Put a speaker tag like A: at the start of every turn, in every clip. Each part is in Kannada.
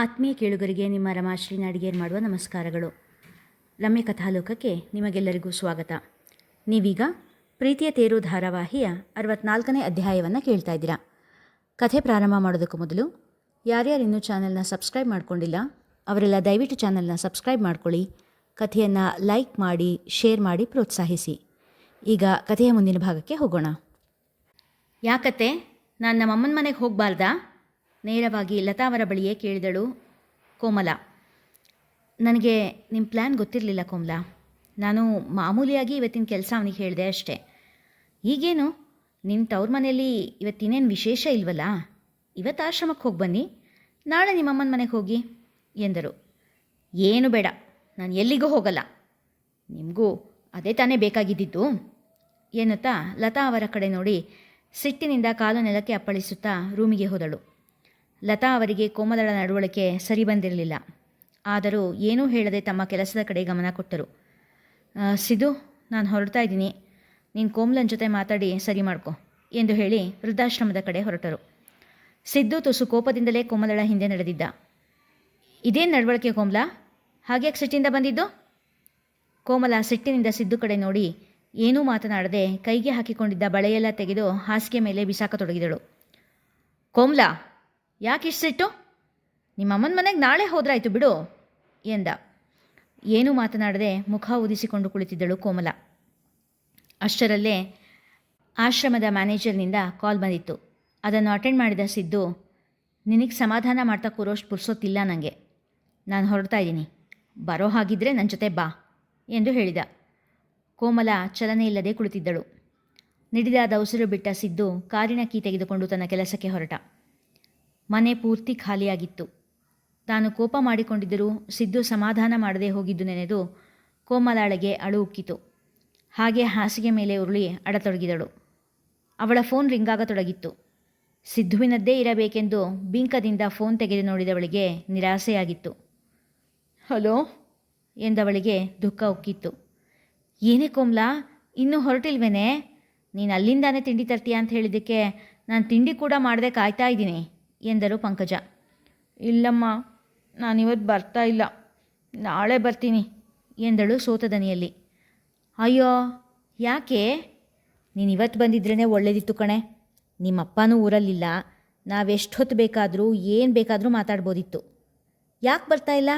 A: ಆತ್ಮೀಯ ಕೇಳುಗರಿಗೆ ನಿಮ್ಮ ರಮಾಶ್ರೀ ನಾಡಿಗೇರ್ ಮಾಡುವ ನಮಸ್ಕಾರಗಳು. ರಮ್ಯ ಕಥಾಲೋಕಕ್ಕೆ ನಿಮಗೆಲ್ಲರಿಗೂ ಸ್ವಾಗತ. ನೀವೀಗ ಪ್ರೀತಿಯ ತೇರು ಧಾರಾವಾಹಿಯ ಅರವತ್ನಾಲ್ಕನೇ ಅಧ್ಯಾಯವನ್ನು ಕೇಳ್ತಾ ಇದ್ದೀರಾ. ಕಥೆ ಪ್ರಾರಂಭ ಮಾಡೋದಕ್ಕೂ ಮೊದಲು ಯಾರ್ಯಾರು ಇನ್ನೂ ಚಾನಲ್ನ ಸಬ್ಸ್ಕ್ರೈಬ್ ಮಾಡ್ಕೊಂಡಿಲ್ಲ, ಅವರೆಲ್ಲ ದಯವಿಟ್ಟು ಚಾನಲ್ನ ಸಬ್ಸ್ಕ್ರೈಬ್ ಮಾಡ್ಕೊಳ್ಳಿ, ಕಥೆಯನ್ನು ಲೈಕ್ ಮಾಡಿ, ಶೇರ್ ಮಾಡಿ ಪ್ರೋತ್ಸಾಹಿಸಿ. ಈಗ ಕಥೆಯ ಮುಂದಿನ ಭಾಗಕ್ಕೆ ಹೋಗೋಣ. ಯಾಕತ್ತೆ, ನಾನು ನಮ್ಮಮ್ಮನ ಮನೆಗೆ ಹೋಗಬಾರ್ದಾ? ನೇರವಾಗಿ ಲತಾ ಅವರ ಬಳಿಯೇ ಕೇಳಿದಳು ಕೋಮಲ. ನನಗೆ ನಿಮ್ಮ ಪ್ಲ್ಯಾನ್ ಗೊತ್ತಿರಲಿಲ್ಲ ಕೋಮಲ. ನಾನು ಮಾಮೂಲಿಯಾಗಿ ಇವತ್ತಿನ ಕೆಲಸ ಅವನಿಗೆ ಹೇಳಿದೆ ಅಷ್ಟೇ. ಈಗೇನು? ನಿನ್ನ ತವ್ರ ಮನೆಯಲ್ಲಿ ಇವತ್ತಿನೇನು ವಿಶೇಷ ಇಲ್ವಲ್ಲ? ಇವತ್ತು ಆಶ್ರಮಕ್ಕೆ ಹೋಗಿ ಬನ್ನಿ. ನಾಳೆ ನಿಮ್ಮಮ್ಮನ ಮನೆಗೆ ಹೋಗಿ ಎಂದರು. ಏನು ಬೇಡ, ನಾನು ಎಲ್ಲಿಗೂ ಹೋಗಲ್ಲ. ನಿಮಗೂ ಅದೇ ತಾನೇ ಬೇಕಾಗಿದ್ದಿದ್ದು ಎನ್ನುತ್ತಾ ಲತಾ ಅವರ ಕಡೆ ನೋಡಿ ಸಿಟ್ಟಿನಿಂದ ಕಾಲು ನೆಲಕ್ಕೆ ಅಪ್ಪಳಿಸುತ್ತಾ ರೂಮಿಗೆ ಹೋದಳು. ಲತಾ ಅವರಿಗೆ ಕೋಮಲಳ ನಡವಳಿಕೆ ಸರಿ ಬಂದಿರಲಿಲ್ಲ. ಆದರೂ ಏನೂ ಹೇಳದೆ ತಮ್ಮ ಕೆಲಸದ ಕಡೆ ಗಮನ ಕೊಟ್ಟರು. "ಆ, ಸಿದು ನಾನು ಹೊರಡ್ತಾ ಇದ್ದೀನಿ. ನೀನು ಕೋಮಲನ ಜೊತೆ ಮಾತಾಡಿ ಸರಿ ಮಾಡ್ಕೊ ಎಂದು ಹೇಳಿ ವೃದ್ಧಾಶ್ರಮದ ಕಡೆ ಹೊರಟರು. ಸಿದ್ದು ತುಸು ಕೋಪದಿಂದಲೇ ಕೋಮಲಳ ಹಿಂದೆ ನಡೆದಿದ್ದ. ಇದೇನು ನಡವಳಿಕೆ ಕೋಮಲ? ಹಾಗ್ಯಾಕೆ ಸಿಟ್ಟಿಂದ ಬಂದಿದ್ದು? ಕೋಮಲ ಸಿಟ್ಟಿನಿಂದ ಸಿದ್ದು ಕಡೆ ನೋಡಿ ಏನೂ ಮಾತನಾಡದೆ ಕೈಗೆ ಹಾಕಿಕೊಂಡಿದ್ದ ಬಳೆಯೆಲ್ಲ ತೆಗೆದು ಹಾಸಿಗೆ ಮೇಲೆ ಬಿಸಾಕತೊಡಗಿದಳು. ಕೋಮ್ಲಾ ಯಾಕಿಷ್ಟು ಸಿಟ್ಟು ನಿಮ್ಮ ಅಮ್ಮನ ಮನೆಗೆ ನಾಳೆ ಹೋದ್ರಾಯ್ತು ಬಿಡು, ಎಂದ. ಏನೂ ಮಾತನಾಡದೆ ಮುಖ ಉದಿಸಿಕೊಂಡು ಕುಳಿತಿದ್ದಳು ಕೋಮಲ. ಅಷ್ಟರಲ್ಲೇ ಆಶ್ರಮದ ಮ್ಯಾನೇಜರ್ನಿಂದ ಕಾಲ್ ಬಂದಿತ್ತು. ಅದನ್ನು ಅಟೆಂಡ್ ಮಾಡಿದ ಸಿದ್ದು, ನಿನಗೆ ಸಮಾಧಾನ ಮಾಡ್ತಾ ಕೂರೋಷ್ಟು ಪುರ್ಸೋತಿಲ್ಲ ನನಗೆ ನಾನು ಹೊರಡ್ತಾ ಇದ್ದೀನಿ. ಬರೋ ಹಾಗಿದ್ರೆ ನನ್ನ ಜೊತೆ ಬಾ, ಎಂದು ಹೇಳಿದ. ಕೋಮಲ ಚಲನೆ ಇಲ್ಲದೆ ಕುಳಿತಿದ್ದಳು. ನಿಡಿದಾದ ಉಸಿರು ಬಿಟ್ಟ ಸಿದ್ದು ಕಾರಿನ ಕೀ ತೆಗೆದುಕೊಂಡು ತನ್ನ ಕೆಲಸಕ್ಕೆ ಹೊರಟ. ಮನೆ ಪೂರ್ತಿ ಖಾಲಿಯಾಗಿತ್ತು. ತಾನು ಕೋಪ ಮಾಡಿಕೊಂಡಿದ್ದರೂ ಸಿದ್ದು ಸಮಾಧಾನ ಮಾಡದೆ ಹೋಗಿದ್ದು ನೆನೆದು ಕೋಮಲಾಳಿಗೆ ಅಳು ಉಕ್ಕಿತು. ಹಾಗೆ ಹಾಸಿಗೆ ಮೇಲೆ ಉರುಳಿ ಅಡತೊಡಗಿದಳು. ಅವಳ ಫೋನ್ ರಿಂಗಾಗತೊಡಗಿತ್ತು. ಸಿದ್ಧುವಿನದ್ದೇ ಇರಬೇಕೆಂದು ಬಿಂಕದಿಂದ ಫೋನ್ ತೆಗೆದು ನೋಡಿದವಳಿಗೆ ನಿರಾಸೆಯಾಗಿತ್ತು. ಹಲೋ? ಎಂದವಳಿಗೆ ದುಃಖ ಉಕ್ಕಿತ್ತು. ಏನೇ ಕೋಮ್ಲಾ, ಇನ್ನೂ ಹೊರಟಿಲ್ವೇನೆ? ನೀನು ಅಲ್ಲಿಂದಾನೇ ತಿಂಡಿ ತರ್ತೀಯ ಅಂತ ಹೇಳಿದ್ದಕ್ಕೆ ನಾನು ತಿಂಡಿ ಕೂಡ ಮಾಡದೆ ಕಾಯ್ತಾ ಇದ್ದೀನಿ. ಎಂದರು ಪಂಕಜ. ಇಲ್ಲಮ್ಮ, ನಾನಿವತ್ತು ಬರ್ತಾ ಇಲ್ಲ. ನಾಳೆ ಬರ್ತೀನಿ ಎಂದಳು ಸೋತ ದನಿಯಲ್ಲಿ ಅಯ್ಯೋ, ಯಾಕೆ? ನೀನು ಇವತ್ತು ಬಂದಿದ್ರೇ ಒಳ್ಳೇದಿತ್ತು ಕಣೆ. ನಿಮ್ಮಪ್ಪನೂ ಊರಲ್ಲಿಲ್ಲ. ನಾವೆಷ್ಟು ಹೊತ್ತು ಬೇಕಾದರೂ, ಏನು ಬೇಕಾದರೂ ಮಾತಾಡ್ಬೋದಿತ್ತು. ಯಾಕೆ ಬರ್ತಾ ಇಲ್ಲ?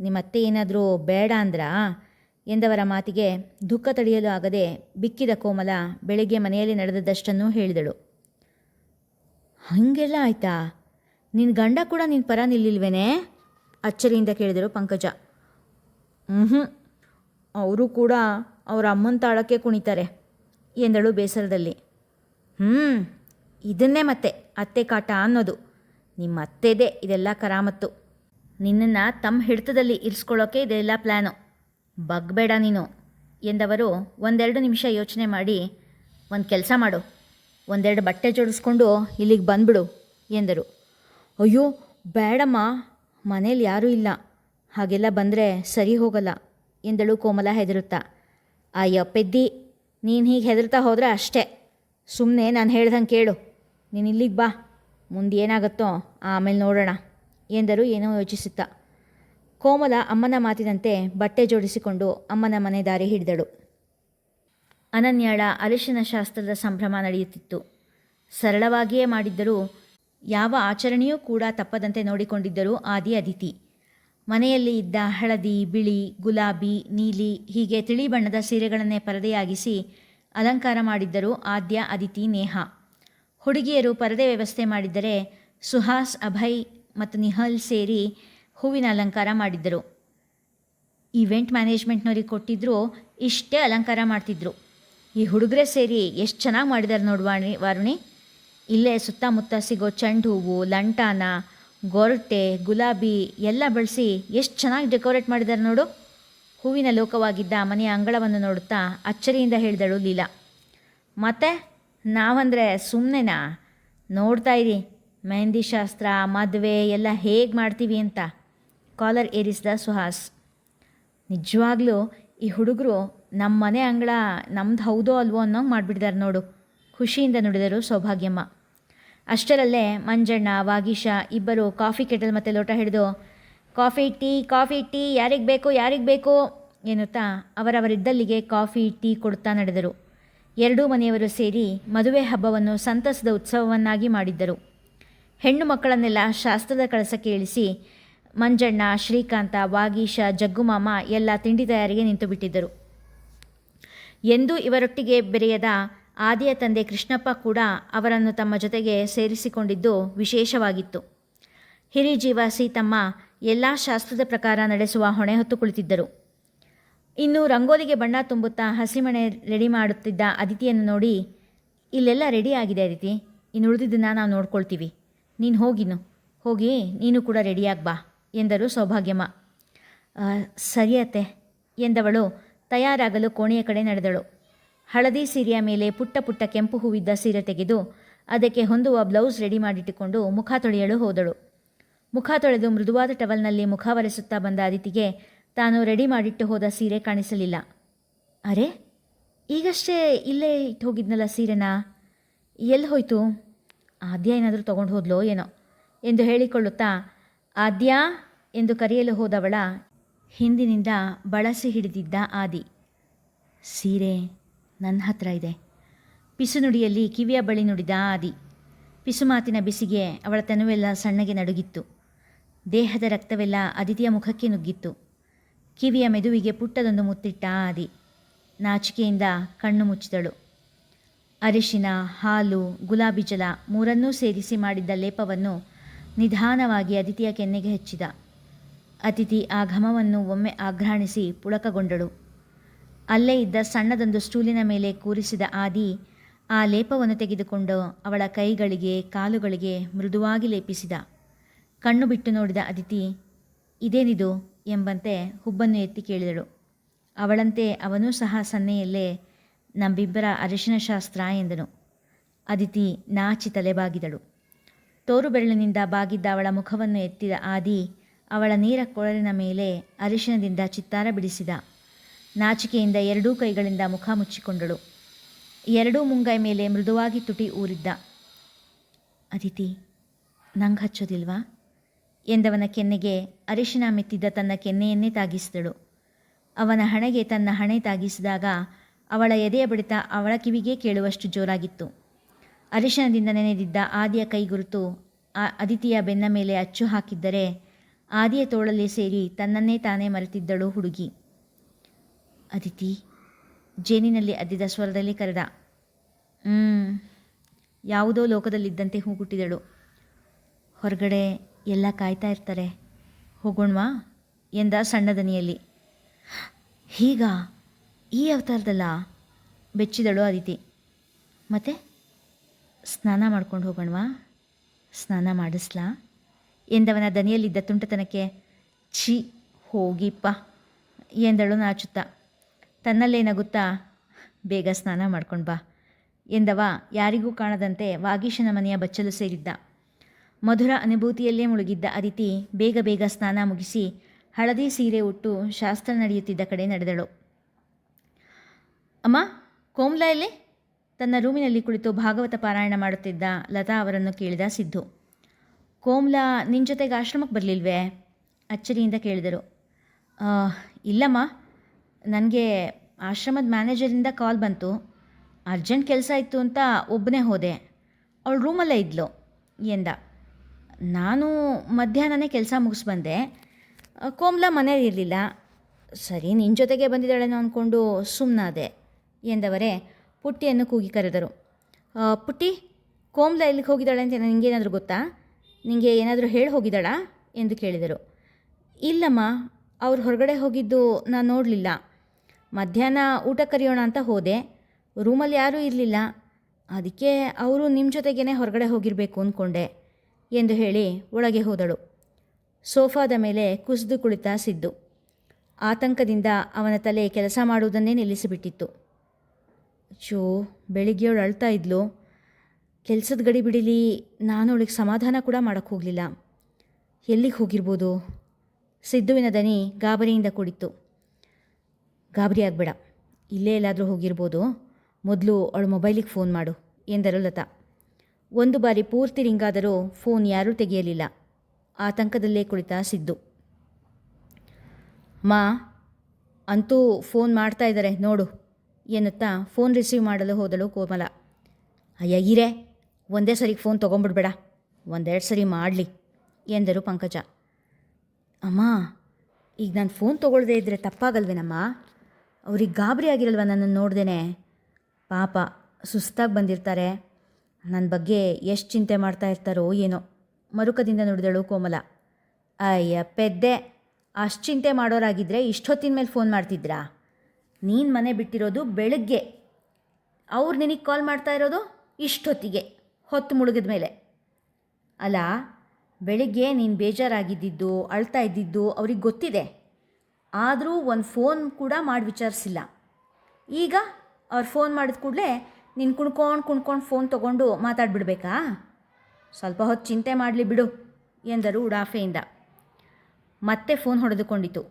A: ನಿಮ್ಮತ್ತೆ ಏನಾದರೂ ಬೇಡ ಅಂದ್ರಾ? ಎಂದವರ ಮಾತಿಗೆ ದುಃಖ ತಡೆಯಲು ಆಗದೆ ಬಿಕ್ಕಿದ ಕೋಮಲ ಬೆಳಗ್ಗೆ ಮನೆಯಲ್ಲಿ ನಡೆದದ್ದಷ್ಟನ್ನು ಹೇಳಿದಳು. ಹಾಗೆಲ್ಲ ಆಯ್ತಾ? ನಿನ್ನ ಗಂಡ ಕೂಡ ನಿನ್ನ ಪರ ನಿಲ್ಲಿಲ್ವೇನೆ? ಅಚ್ಚರಿಯಿಂದ ಕೇಳಿದರು ಪಂಕಜ. ಹ್ಞೂ ಅವರು ಕೂಡ ಅವರ ಅಮ್ಮನ ತಾಳಕ್ಕೆ ಕುಣಿತಾರೆ, ಎಂದಳು ಬೇಸರದಲ್ಲಿ. ಹ್ಞೂ ಇದನ್ನೇ ಮತ್ತೆ, ಅತ್ತೆ ಕಾಟ ಅನ್ನೋದು. ನಿಮ್ಮ ಅತ್ತೆದೇ ಇದೆಲ್ಲ ಕರಾಮತ್ತು. ನಿನ್ನನ್ನು ತಮ್ಮ ಹಿಡಿತದಲ್ಲಿ ಇರಿಸ್ಕೊಳ್ಳೋಕೆ ಇದೆಲ್ಲ ಪ್ಲ್ಯಾನು ಬಗ್ಬೇಡ ನೀನು, ಎಂದವರು ಒಂದೆರಡು ನಿಮಿಷ ಯೋಚನೆ ಮಾಡಿ, ಒಂದು ಕೆಲಸ ಮಾಡು. ಒಂದೆರಡು ಬಟ್ಟೆ ಜೋಡಿಸ್ಕೊಂಡು ಇಲ್ಲಿಗೆ ಬಂದ್ಬಿಡು ಎಂದರು. ಅಯ್ಯೋ, ಬೇಡಮ್ಮ, ಮನೇಲಿ ಯಾರೂ ಇಲ್ಲ. ಹಾಗೆಲ್ಲ ಬಂದರೆ ಸರಿ ಹೋಗಲ್ಲ ಎಂದಳು ಕೋಮಲ ಹೆದರುತ್ತಾ. ಅಯ್ಯೋ, ಪೆದ್ದಿ, ನೀನು ಹೀಗೆ ಹೆದರ್ತಾ ಹೋದರೆ ಅಷ್ಟೇ. ಸುಮ್ಮನೆ ನಾನು ಹೇಳ್ದಂಗೆ ಕೇಳು. ನೀನು ಇಲ್ಲಿಗೆ ಬಾ. ಮುಂದೆ ಏನಾಗುತ್ತೋ ಆಮೇಲೆ ನೋಡೋಣ ಎಂದರು ಏನೋ ಯೋಚಿಸುತ್ತಾ. ಕೋಮಲ ಅಮ್ಮನ ಮಾತಿನಂತೆ ಬಟ್ಟೆ ಜೋಡಿಸಿಕೊಂಡು ಅಮ್ಮನ ಮನೆ ದಾರಿ ಹಿಡಿದಳು. ಅನನ್ಯಾಳ ಅರಿಶಿನ ಶಾಸ್ತ್ರದ ಸಂಭ್ರಮ ನಡೆಯುತ್ತಿತ್ತು. ಸರಳವಾಗಿಯೇ ಮಾಡಿದ್ದರೂ ಯಾವ ಆಚರಣೆಯೂ ಕೂಡ ತಪ್ಪದಂತೆ ನೋಡಿಕೊಂಡಿದ್ದರು ಆದಿ ಅದಿತಿ. ಮನೆಯಲ್ಲಿ ಇದ್ದ ಹಳದಿ, ಬಿಳಿ, ಗುಲಾಬಿ, ನೀಲಿ, ಹೀಗೆ ತಿಳಿ ಬಣ್ಣದ ಸೀರೆಗಳನ್ನೇ ಪರದೆಯಾಗಿಸಿ ಅಲಂಕಾರ ಮಾಡಿದ್ದರು ಆದ್ಯ ಅದಿತಿ ನೇಹ. ಹುಡುಗಿಯರು ಪರದೆ ವ್ಯವಸ್ಥೆ ಮಾಡಿದ್ದರೆ ಸುಹಾಸ್, ಅಭಯ್ ಮತ್ತು ನಿಹಲ್ ಸೇರಿ ಹೂವಿನ ಅಲಂಕಾರ ಮಾಡಿದ್ದರು. ಈವೆಂಟ್ ಮ್ಯಾನೇಜ್ಮೆಂಟ್ನವರಿಗೆ ಕೊಟ್ಟಿದ್ರು ಇಷ್ಟೇ ಅಲಂಕಾರ ಮಾಡ್ತಿದ್ರು. ಈ ಹುಡುಗರೇ ಸೇರಿ ಎಷ್ಟು ಚೆನ್ನಾಗಿ ಮಾಡಿದ್ದಾರೆ ನೋಡ್ವಾಣಿ ವಾರುಣಿ. ಇಲ್ಲೇ ಸುತ್ತಮುತ್ತ ಸಿಗೋ ಚೆಂಡು ಹೂವು, ಲಂಟಾನ, ಗೊರಟೆ, ಗುಲಾಬಿ ಎಲ್ಲ ಬಳಸಿ ಎಷ್ಟು ಚೆನ್ನಾಗಿ ಡೆಕೋರೇಟ್ ಮಾಡಿದ್ದಾರೆ ನೋಡು. ಹೂವಿನ ಲೋಕವಾಗಿದ್ದ ಮನೆಯ ಅಂಗಳವನ್ನು ನೋಡುತ್ತಾ ಅಚ್ಚರಿಯಿಂದ ಹೇಳಿದಳು ಲೀಲಾ. ಮತ್ತೆ ನಾವಂದರೆ ಸುಮ್ಮನೆನಾ ನೋಡ್ತಾ ಇರಿ, ಮೆಹಂದಿ ಶಾಸ್ತ್ರ, ಮದುವೆ ಎಲ್ಲ ಹೇಗೆ ಮಾಡ್ತೀವಿ ಅಂತ. ಕಾಲರ್ ಏರಿಸಿದ ಸುಹಾಸ್. ನಿಜವಾಗ್ಲೂ ಈ ಹುಡುಗರು ನಮ್ಮ ಮನೆ ಅಂಗಳ ನಮ್ದು ಹೌದೋ ಅಲ್ವೋ ಅನ್ನೋಂಗೆ ಮಾಡಿಬಿಟ್ಟಿದ್ದಾರೆ ನೋಡು. ಖುಷಿಯಿಂದ ನುಡಿದರು ಸೌಭಾಗ್ಯಮ್ಮ. ಅಷ್ಟರಲ್ಲೇ ಮಂಜಣ್ಣ, ವಾಗೀಶ ಇಬ್ಬರು ಕಾಫಿ ಕೆಟಲ್ ಮತ್ತು ಲೋಟ ಹಿಡಿದು, ಕಾಫಿ, ಟೀ ಕಾಫಿ, ಟೀ, ಯಾರಿಗೆ ಬೇಕು ಯಾರಿಗೆ ಬೇಕು? ಎನ್ನುತ್ತಾ ಅವರವರಿದ್ದಲ್ಲಿಗೆ ಕಾಫಿ, ಟೀ ಕೊಡುತ್ತಾ ನಡೆದರು. ಎರಡೂ ಮನೆಯವರು ಸೇರಿ ಮದುವೆ ಹಬ್ಬವನ್ನು ಸಂತಸದ ಉತ್ಸವವನ್ನಾಗಿ ಮಾಡಿದ್ದರು. ಹೆಣ್ಣು ಮಕ್ಕಳನ್ನೆಲ್ಲ ಶಾಸ್ತ್ರದ ಕಳಸಕ್ಕೆ ಇಳಿಸಿ ಮಂಜಣ್ಣ, ಶ್ರೀಕಾಂತ, ವಾಗೀಶ, ಜಗ್ಗುಮಾಮ ಎಲ್ಲ ತಿಂಡಿ ತಯಾರಿಗೆ ನಿಂತು ಬಿಟ್ಟಿದ್ದರು ಎಂದೂ ಇವರೊಟ್ಟಿಗೆ ಬೆರೆಯದ ಆದಿಯ ತಂದೆ ಕೃಷ್ಣಪ್ಪ ಕೂಡ ಅವರನ್ನು ತಮ್ಮ ಜೊತೆಗೆ ಸೇರಿಸಿಕೊಂಡಿದ್ದು ವಿಶೇಷವಾಗಿತ್ತು. ಹಿರಿಜೀವ ಸೀತಮ್ಮ ಎಲ್ಲ ಶಾಸ್ತ್ರದ ಪ್ರಕಾರ ನಡೆಸುವ ಹೊಣೆ ಹೊತ್ತು ಕುಳಿತಿದ್ದರು. ಇನ್ನು ರಂಗೋಲಿಗೆ ಬಣ್ಣ ತುಂಬುತ್ತಾ ಹಸಿಮಣೆ ರೆಡಿ ಮಾಡುತ್ತಿದ್ದ ಅದಿತಿಯನ್ನು ನೋಡಿ, ಇಲ್ಲೆಲ್ಲ ರೆಡಿ ಆಗಿದೆ ಅದಿತಿ, ಇನ್ನು ಉಳಿದಿದ್ದನ್ನು ನಾವು ನೋಡ್ಕೊಳ್ತೀವಿ. ನೀನು ಹೋಗಿನು ಹೋಗಿ ನೀನು ಕೂಡ ರೆಡಿಯಾಗಿ ಬಾ ಎಂದರು ಸೌಭಾಗ್ಯಮ್ಮ. ಸರಿಯತ್ತೆ ಎಂದವಳು ತಯಾರಾಗಲು ಕೋಣೆಯ ಕಡೆ ನಡೆದಳು. ಹಳದಿ ಸೀರೆಯ ಮೇಲೆ ಪುಟ್ಟ ಪುಟ್ಟ ಕೆಂಪು ಹೂವಿದ್ದ ಸೀರೆ ತೆಗೆದು ಅದಕ್ಕೆ ಹೊಂದುವ ಬ್ಲೌಸ್ ರೆಡಿ ಮಾಡಿಟ್ಟುಕೊಂಡು ಮುಖ ತೊಳೆಯಲು ಹೋದಳು. ಮುಖ ತೊಳೆದು ಮೃದುವಾದ ಟವಲ್ನಲ್ಲಿ ಮುಖ ಒರೆಸುತ್ತಾ ಬಂದ ಅದಿತಿಗೆ ತಾನು ರೆಡಿ ಮಾಡಿಟ್ಟು ಹೋದ ಸೀರೆ ಕಾಣಿಸಲಿಲ್ಲ. ಅರೆ, ಈಗಷ್ಟೇ ಇಲ್ಲೇ ಇಟ್ಟು ಹೋಗಿದ್ನಲ್ಲ ಸೀರೆನಾ? ಎಲ್ಲಿ ಹೋಯ್ತು? ಆದ್ಯ ಏನಾದರೂ ತೊಗೊಂಡು ಹೋದ್ಲೋ ಏನೋ? ಎಂದು ಹೇಳಿಕೊಳ್ಳುತ್ತಾ, ಆದ್ಯಾ? ಎಂದು ಕರೆಯಲು ಹೋದವಳ ಹಿಂದಿನಿಂದ ಬಳಸಿ ಹಿಡಿದಿದ್ದ ಆದಿ. ಸೀರೆ ನನ್ನ ಹತ್ರ ಇದೆ. ಪಿಸುನುಡಿಯಲ್ಲಿ ಕಿವಿಯ ಬಳಿ ನುಡಿದ ಆದಿ. ಪಿಸುಮಾತಿನ ಬಿಸಿಗೆ ಅವಳ ತನುವೆಲ್ಲ ಸಣ್ಣಗೆ ನಡುಗಿತ್ತು. ದೇಹದ ರಕ್ತವೆಲ್ಲ ಅದಿತಿಯ ಮುಖಕ್ಕೆ ನುಗ್ಗಿತ್ತು. ಕಿವಿಯ ಮೆದುವಿಗೆ ಪುಟ್ಟದೊಂದು ಮುತ್ತಿಟ್ಟ ಆದಿ. ನಾಚಿಕೆಯಿಂದ ಕಣ್ಣು ಮುಚ್ಚಿದಳು. ಅರಿಶಿನ, ಹಾಲು, ಗುಲಾಬಿ ಜಲ ಮೂರನ್ನೂ ಸೇರಿಸಿ ಮಾಡಿದ್ದ ಲೇಪವನ್ನು ನಿಧಾನವಾಗಿ ಅದಿತಿಯ ಕೆನ್ನೆಗೆ ಹಚ್ಚಿದ. ಅತಿಥಿ ಆ ಘಮವನ್ನು ಒಮ್ಮೆ ಆಘ್ರಾಣಿಸಿ ಪುಳಕಗೊಂಡಳು. ಅಲ್ಲೇ ಇದ್ದ ಸಣ್ಣದೊಂದು ಸ್ಟೂಲಿನ ಮೇಲೆ ಕೂರಿಸಿದ ಆದಿ ಆ ಲೇಪವನ್ನು ತೆಗೆದುಕೊಂಡು ಅವಳ ಕೈಗಳಿಗೆ, ಕಾಲುಗಳಿಗೆ ಮೃದುವಾಗಿ ಲೇಪಿಸಿದ. ಕಣ್ಣು ಬಿಟ್ಟು ನೋಡಿದ ಅದಿತಿ, ಇದೇನಿದು? ಎಂಬಂತೆ ಹುಬ್ಬನ್ನು ಎತ್ತಿ ಕೇಳಿದಳು. ಅವಳಂತೆ ಅವನೂ ಸಹ ಸನ್ನೆಯಲ್ಲೇ ನಂಬಿಬ್ಬರ ಅರಿಶಿನ ಶಾಸ್ತ್ರ ಎಂದನು. ಅದಿತಿ ನಾಚಿ ತಲೆಬಾಗಿದಳು. ತೋರು ಬೆರಳಿನಿಂದ ಬಾಗಿದ್ದ ಅವಳ ಮುಖವನ್ನು ಎತ್ತಿದ ಆದಿ ಅವಳ ನೀರ ಕೊಳಲಿನ ಮೇಲೆ ಅರಿಶಿನದಿಂದ ಚಿತ್ತಾರ ಬಿಡಿಸಿದ. ನಾಚಿಕೆಯಿಂದ ಎರಡೂ ಕೈಗಳಿಂದ ಮುಖ ಮುಚ್ಚಿಕೊಂಡಳು. ಎರಡೂ ಮುಂಗೈ ಮೇಲೆ ಮೃದುವಾಗಿ ತುಟಿ ಊರಿದ್ದ. ಅದಿತಿ, ನಂಗೆ ಹಚ್ಚೋದಿಲ್ವಾ? ಎಂದವನ ಕೆನ್ನೆಗೆ ಅರಿಶಿನ ಮೆತ್ತಿದ್ದ ತನ್ನ ಕೆನ್ನೆಯನ್ನೇ ತಾಗಿಸಿದಳು. ಅವನ ಹಣೆಗೆ ತನ್ನ ಹಣೆ ತಾಗಿಸಿದಾಗ ಅವಳ ಎದೆಯ ಬಡಿತ ಅವಳ ಕಿವಿಗೆ ಕೇಳುವಷ್ಟು ಜೋರಾಗಿತ್ತು. ಅರಿಶಿನದಿಂದ ನೆನೆದಿದ್ದ ಆದಿಯ ಕೈಗುರುತು ಆ ಅದಿತಿಯ ಬೆನ್ನ ಮೇಲೆ ಅಚ್ಚು ಹಾಕಿದ್ದರೆ ಆದಿಯ ತೋಳಲ್ಲಿ ಸೇರಿ ತನ್ನನ್ನೇ ತಾನೇ ಮರೆತಿದ್ದಳು ಹುಡುಗಿ. ಅದಿತಿ, ಜೇನಿನಲ್ಲಿ ಅದ್ದಿದ ಸ್ವರದಲ್ಲಿ ಕರೆದ. ಯಾವುದೋ ಲೋಕದಲ್ಲಿದ್ದಂತೆ ಹೂಗುಟ್ಟಿದಳು. ಹೊರಗಡೆ ಎಲ್ಲ ಕಾಯ್ತಾ ಇರ್ತಾರೆ. ಹೋಗೋಣವಾ? ಎಂದ ಸಣ್ಣ ಹೀಗ? ಈ ಅವತಾರದಲ್ಲ? ಬೆಚ್ಚಿದಳು ಅದಿತಿ ಮತ್ತೆ? ಸ್ನಾನ ಮಾಡ್ಕೊಂಡು ಹೋಗೋಣವಾ? ಸ್ನಾನ ಮಾಡಿಸ್ಲಾ? ಎಂದವನ ದನಿಯಲ್ಲಿದ್ದ ತುಂಟತನಕ್ಕೆ, ಛಿ, ಹೋಗಿಪ್ಪ, ಎಂದಳು ನಾಚುತ್ತಾ. ತನ್ನಲ್ಲೇ ನಗುತ್ತಾ, ಬೇಗ ಸ್ನಾನ ಮಾಡ್ಕೊಂಡು ಬಾ, ಎಂದವ. ಯಾರಿಗೂ ಕಾಣದಂತೆ ವಾಗೀಶನ ಮನೆಯ ಬಚ್ಚಲು ಸೇರಿದ್ದ. ಮಧುರ ಅನುಭೂತಿಯಲ್ಲೇ ಮುಳುಗಿದ್ದ ಅದಿತಿ ಬೇಗ ಬೇಗ ಸ್ನಾನ ಮುಗಿಸಿ ಹಳದಿ ಸೀರೆ ಉಟ್ಟು ಶಾಸ್ತ್ರ ನಡೆಯುತ್ತಿದ್ದ ಕಡೆ ನಡೆದಳು. ಅಮ್ಮ, ಕೋಮ್ಲಾ ತನ್ನ ರೂಮಿನಲ್ಲಿ ಕುಳಿತು ಭಾಗವತ ಪಾರಾಯಣ ಮಾಡುತ್ತಿದ್ದ ಲತಾ ಅವರನ್ನು ಕೇಳಿದ ಸಿದ್ದು. ಕೋಮ್ಲಾ ನಿನ್ನ ಜೊತೆಗೆ ಆಶ್ರಮಕ್ಕೆ ಬರಲಿಲ್ವೇ? ಅಚ್ಚರಿಯಿಂದ ಕೇಳಿದರು. "ಆ, ಇಲ್ಲಮ್ಮ ನನಗೆ ಆಶ್ರಮದ ಮ್ಯಾನೇಜರಿಂದ ಕಾಲ್ ಬಂತು. ಅರ್ಜೆಂಟ್ ಕೆಲಸ ಇತ್ತು ಅಂತ ಒಬ್ಬನೇ ಹೋದೆ. ಅವಳು ರೂಮಲ್ಲೇ ಇದ್ಲು ಎಂದ. ನಾನು ಮಧ್ಯಾಹ್ನನೇ ಕೆಲಸ ಮುಗಿಸ್ ಬಂದೆ ಕೋಮ್ಲಾ ಮನೇಲಿ ಇರಲಿಲ್ಲ. ಸರಿ ನಿನ್ನ ಜೊತೆಗೆ ಬಂದಿದ್ದಾಳೇನೋ ಅಂದ್ಕೊಂಡು ಸುಮ್ಮನಾದೆ ಎಂದವರೇ ಪುಟ್ಟಿಯನ್ನು ಕೂಗಿ ಕರೆದರು. "ಆ, ಪುಟ್ಟಿ ಕೋಮ್ಲಾ ಎಲ್ಲಿಗೆ ಹೋಗಿದ್ದಾಳೆ ಅಂತ ನನಗೇನಾದರೂ ಗೊತ್ತಾ? ನಿನಗೆ ಏನಾದರೂ ಹೇಳಿ ಹೋಗಿದ್ದಾಳಾ? ಎಂದು ಕೇಳಿದರು. ಇಲ್ಲಮ್ಮ, ಅವ್ರು ಹೊರಗಡೆ ಹೋಗಿದ್ದು ನಾನು ನೋಡಲಿಲ್ಲ. ಮಧ್ಯಾಹ್ನ ಊಟ ಕರೆಯೋಣ ಅಂತ ಹೋದೆ. ರೂಮಲ್ಲಿ ಯಾರೂ ಇರಲಿಲ್ಲ. ಅದಕ್ಕೆ ಅವರು ನಿಮ್ಮ ಜೊತೆಗೇ ಹೊರಗಡೆ ಹೋಗಿರಬೇಕು ಅಂದ್ಕೊಂಡೆ ಎಂದು ಹೇಳಿ ಒಳಗೆ ಹೋದಳು. ಸೋಫಾದ ಮೇಲೆ ಕುಸಿದು ಕುಳಿತಾ ಸಿದ್ದು. ಆತಂಕದಿಂದ ಅವನ ತಲೆ ಕೆಲಸ ಮಾಡುವುದನ್ನೇ ನಿಲ್ಲಿಸಿಬಿಟ್ಟಿತ್ತು. ಚೂ ಬೆಳಿಗ್ಗೆಯವಳು ಅಳ್ತಾ ಇದ್ಲು. ಕೆಲಸದ ಗಡಿ ಬಿಡಿಲಿ ನಾನು ಅವಳಿಗೆ ಸಮಾಧಾನ ಕೂಡ ಮಾಡೋಕ್ಕೆ ಹೋಗಲಿಲ್ಲ. ಎಲ್ಲಿಗೆ ಹೋಗಿರ್ಬೋದು? ಸಿದ್ದುವಿನ ದನಿ ಗಾಬರಿಯಿಂದ ಕೂಡಿತ್ತು. ಗಾಬರಿ ಆಗಬೇಡ. ಇಲ್ಲೇ ಎಲ್ಲಾದರೂ ಹೋಗಿರ್ಬೋದು. ಮೊದಲು ಅವಳ ಮೊಬೈಲಿಗೆ ಫೋನ್ ಮಾಡು ಎಂದರು ಲತಾ. ಒಂದು ಬಾರಿ ಪೂರ್ತಿ ರಿಂಗಾದರೂ ಫೋನ್ ಯಾರೂ ತೆಗೆಯಲಿಲ್ಲ. ಆತಂಕದಲ್ಲೇ ಕುಳಿತ ಸಿದ್ದು. ಮಾ, ಅಂತೂ ಫೋನ್ ಮಾಡ್ತಾ ಇದ್ದಾರೆ ನೋಡು ಎನ್ನುತ್ತಾ ಫೋನ್ ರಿಸೀವ್ ಮಾಡಲು ಹೋದಳು ಕೋಮಲ. ಅಯ್ಯ, ಇರೇ. ಒಂದೇ ಸರಿ ಫೋನ್ ತೊಗೊಂಬಿಡ್ಬೇಡ. ಒಂದೆರಡು ಸರಿ ಮಾಡಲಿ ಎಂದರು ಪಂಕಜ. ಅಮ್ಮ, ಈಗ ನಾನು ಫೋನ್ ತೊಗೊಳ್ದೇ ಇದ್ದರೆ ತಪ್ಪಾಗಲ್ವೇನಮ್ಮ? ಅವ್ರಿಗೆ ಗಾಬರಿ ಆಗಿರಲ್ವ ನನ್ನನ್ನು ನೋಡ್ದೇನೆ? ಪಾಪ, ಸುಸ್ತಾಗಿ ಬಂದಿರ್ತಾರೆ. ನನ್ನ ಬಗ್ಗೆ ಎಷ್ಟು ಚಿಂತೆ ಮಾಡ್ತಾ ಇರ್ತಾರೋ ಏನೋ. ಮರುಕದಿಂದ ನುಡಿದಳು ಕೋಮಲ. ಅಯ್ಯ ಪೆದ್ದೆ, ಅಷ್ಟು ಚಿಂತೆ ಮಾಡೋರಾಗಿದ್ದರೆ ಇಷ್ಟೊತ್ತಿನ ಮೇಲೆ ಫೋನ್ ಮಾಡ್ತಿದ್ರಾ? ನೀನು ಮನೆ ಬಿಟ್ಟಿರೋದು ಬೆಳಗ್ಗೆ. ಅವ್ರು ನಿನಗೆ ಕಾಲ್ ಮಾಡ್ತಾ ಇರೋದು ಇಷ್ಟೊತ್ತಿಗೆ. ಹೊತ್ತು ಮುಳುಗಿದ ಮೇಲೆ, ಅಲ್ಲ, ಬೆಳಿಗ್ಗೆ ನೀನು ಬೇಜಾರಾಗಿದ್ದಿದ್ದು, ಅಳ್ತಾ ಇದ್ದಿದ್ದು ಅವ್ರಿಗೆ ಗೊತ್ತಿದೆ. ಆದರೂ ಒಂದು ಫೋನ್ ಕೂಡ ಮಾಡಿ ವಿಚಾರಿಸಿಲ್ಲ. ಈಗ ಅವ್ರು ಫೋನ್ ಮಾಡಿದ ಕೂಡಲೇ ನೀನು ಕುಣ್ಕೊಂಡು ಕುಣ್ಕೊಂಡು ಫೋನ್ ತೊಗೊಂಡು ಮಾತಾಡ್ಬಿಡ್ಬೇಕಾ? ಸ್ವಲ್ಪ ಹೊತ್ತು ಚಿಂತೆ ಮಾಡಲಿ ಬಿಡು, ಎಂದರು ಉಡಾಫೆಯಿಂದ. ಮತ್ತೆ ಫೋನ್ ಹೊಡೆದುಕೊಂಡಿತು.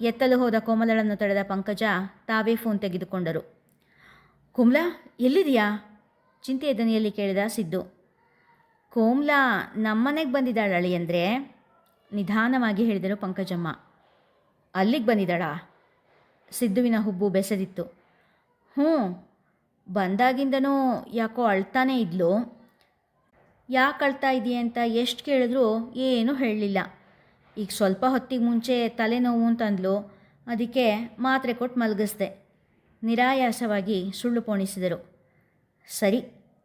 A: ಎತ್ತಲು ಹೋದ ಕೋಮಲಳನ್ನು ತಡೆದ ಪಂಕಜ ತಾವೇ ಫೋನ್ ತೆಗೆದುಕೊಂಡರು. ಕುಮ್ಲಾ ಎಲ್ಲಿದೆಯಾ ಚಿಂತೆಯ ದನಿಯಲ್ಲಿ ಕೇಳಿದ ಸಿದ್ದು. ಕೋಮ್ಲಾ ನಮ್ಮನೆಗೆ ಬಂದಿದ್ದಾಳೆ ಅಂದರೆ ನಿಧಾನವಾಗಿ ಹೇಳಿದರು ಪಂಕಜಮ್ಮ. ಅಲ್ಲಿಗೆ ಬಂದಿದ್ದಾಳ? ಸಿದ್ದುವಿನ ಹುಬ್ಬು ಬೆಸೆದಿತ್ತು. ಹ್ಞೂ, ಬಂದಾಗಿಂದನೂ ಯಾಕೋ ಅಳ್ತಾನೇ ಇದ್ಲು. ಯಾಕೆ ಅಳ್ತಾ ಇದೆಯಾ ಅಂತ ಎಷ್ಟು ಕೇಳಿದ್ರೂ ಏನೂ ಹೇಳಲಿಲ್ಲ. ಈಗ ಸ್ವಲ್ಪ ಹೊತ್ತಿಗೆ ಮುಂಚೆ ತಲೆನೋವು ಅಂತಂದ್ಲು ಅದಕ್ಕೆ ಮಾತ್ರೆ ಕೊಟ್ಟು ಮಲಗಿಸ್ದೆ. ನಿರಾಯಾಸವಾಗಿ ಸುಳ್ಳು ಪೋಣಿಸಿದರು. ಸರಿ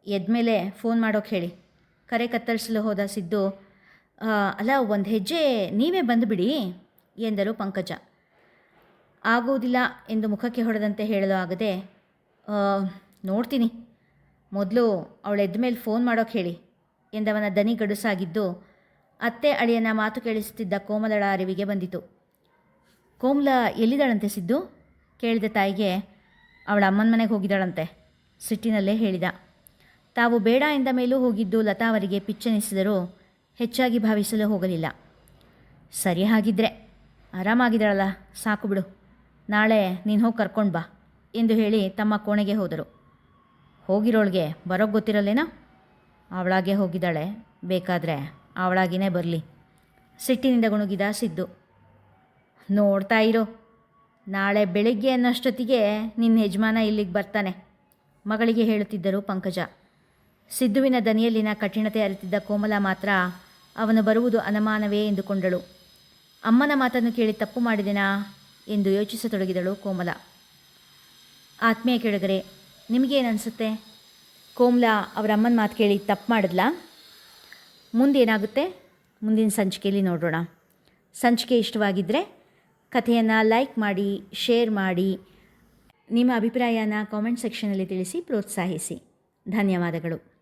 A: ಎದ್ಮೇಲೆ ಫೋನ್ ಮಾಡೋಕೆ ಹೇಳಿ. ಕರೆ ಕತ್ತರಿಸಲು ಹೋದ ಸಿದ್ದು "ಆ, ಅಲ್ಲ ಒಂದು ಹೆಜ್ಜೆ ನೀವೇ ಬಂದುಬಿಡಿ ಎಂದರು ಪಂಕಜ. ಆಗುವುದಿಲ್ಲ ಎಂದು ಮುಖಕ್ಕೆ ಹೊಡೆದಂತೆ ಹೇಳಲು ಆಗದೆ "ಆ, ನೋಡ್ತೀನಿ. ಮೊದಲು ಅವಳು ಎದ್ಮೇಲೆ ಫೋನ್ ಮಾಡೋಕೆ ಹೇಳಿ ಎಂದವನ ದನಿ ಗಡುಸಾಗಿದ್ದು ಅತ್ತೆ ಅಳಿಯನ ಮಾತು ಕೇಳಿಸುತ್ತಿದ್ದ ಕೋಮಲಳ ಅರಿವಿಗೆ ಬಂದಿತು. ಕೋಮಲ ಎಲ್ಲಿದ್ದಾಳಂತೆ ಸಿದ್ದು? ಕೇಳಿದ ತಾಯಿಗೆ ಅವಳ ಅಮ್ಮನ ಮನೆಗೆ ಹೋಗಿದ್ದಾಳಂತೆ. ಸಿಟ್ಟಿನಲ್ಲೇ ಹೇಳಿದ. ತಾವು ಬೇಡ ಎಂದ ಮೇಲೂ ಹೋಗಿದ್ದು ಲತಾ ಅವರಿಗೆ ಪಿಚ್ಚನಿಸಿದರೂ ಹೆಚ್ಚಾಗಿ ಭಾವಿಸಲು ಹೋಗಲಿಲ್ಲ. ಸರಿ ಹಾಗಿದ್ರೆ, ಆರಾಮಾಗಿದ್ದಾಳಲ್ಲ, ಸಾಕು ಬಿಡು. ನಾಳೆ ನೀನು ಹೋಗಿ ಕರ್ಕೊಂಡು ಬಾ ಎಂದು ಹೇಳಿ ತಮ್ಮ ಕೋಣೆಗೆ ಹೋದರು. ಹೋಗಿರೋಳಿಗೆ ಬರೋಕ್ಕೆ ಗೊತ್ತಿರಲ್ಲೇನೋ? ಅವಳಾಗೆ ಹೋಗಿದ್ದಾಳೆ, ಬೇಕಾದರೆ ಅವಳಾಗಿನೇ ಬರಲಿ. ಸಿಟ್ಟಿನಿಂದ ಗುಣುಗಿದ ಸಿದ್ದು. ನೋಡ್ತಾ ಇರೋ, ನಾಳೆ ಬೆಳಿಗ್ಗೆ ಅನ್ನೋಷ್ಟೊತ್ತಿಗೆ ನಿನ್ನ ಯಜಮಾನ ಇಲ್ಲಿಗೆ ಬರ್ತಾನೆ. ಮಗಳಿಗೆ ಹೇಳುತ್ತಿದ್ದರು ಪಂಕಜ. ಸಿದ್ದುವಿನ ದನಿಯಲ್ಲಿನ ಕಠಿಣತೆ ಅರಿತಿದ್ದ ಕೋಮಲ ಮಾತ್ರ ಅವನು ಬರುವುದು ಅನುಮಾನವೇ ಎಂದುಕೊಂಡಳು. ಅಮ್ಮನ ಮಾತನ್ನು ಕೇಳಿ ತಪ್ಪು ಮಾಡಿದೆನಾ ಎಂದು ಯೋಚಿಸತೊಡಗಿದಳು ಕೋಮಲ. ಆತ್ಮೀಯ ಕೆಳಗರೆ, ನಿಮಗೇನನ್ಸುತ್ತೆ? ಕೋಮಲ ಅವರ ಅಮ್ಮನ ಮಾತು ಕೇಳಿ ತಪ್ಪು ಮಾಡಿದ್ಲಾ? ಮುಂದೇನಾಗುತ್ತೆ? ಮುಂದಿನ ಸಂಚಿಕೆಯಲ್ಲಿ ನೋಡೋಣ ಸಂಚಿಕೆ ಇಷ್ಟವಾಗಿದ್ದರೆ ಕಥೆಯನ್ನು ಲೈಕ್ ಮಾಡಿ, ಶೇರ್ ಮಾಡಿ ನಿಮ್ಮ ಅಭಿಪ್ರಾಯನ ಕಾಮೆಂಟ್ ಸೆಕ್ಷನಲ್ಲಿ ತಿಳಿಸಿ ಪ್ರೋತ್ಸಾಹಿಸಿ. ಧನ್ಯವಾದಗಳು.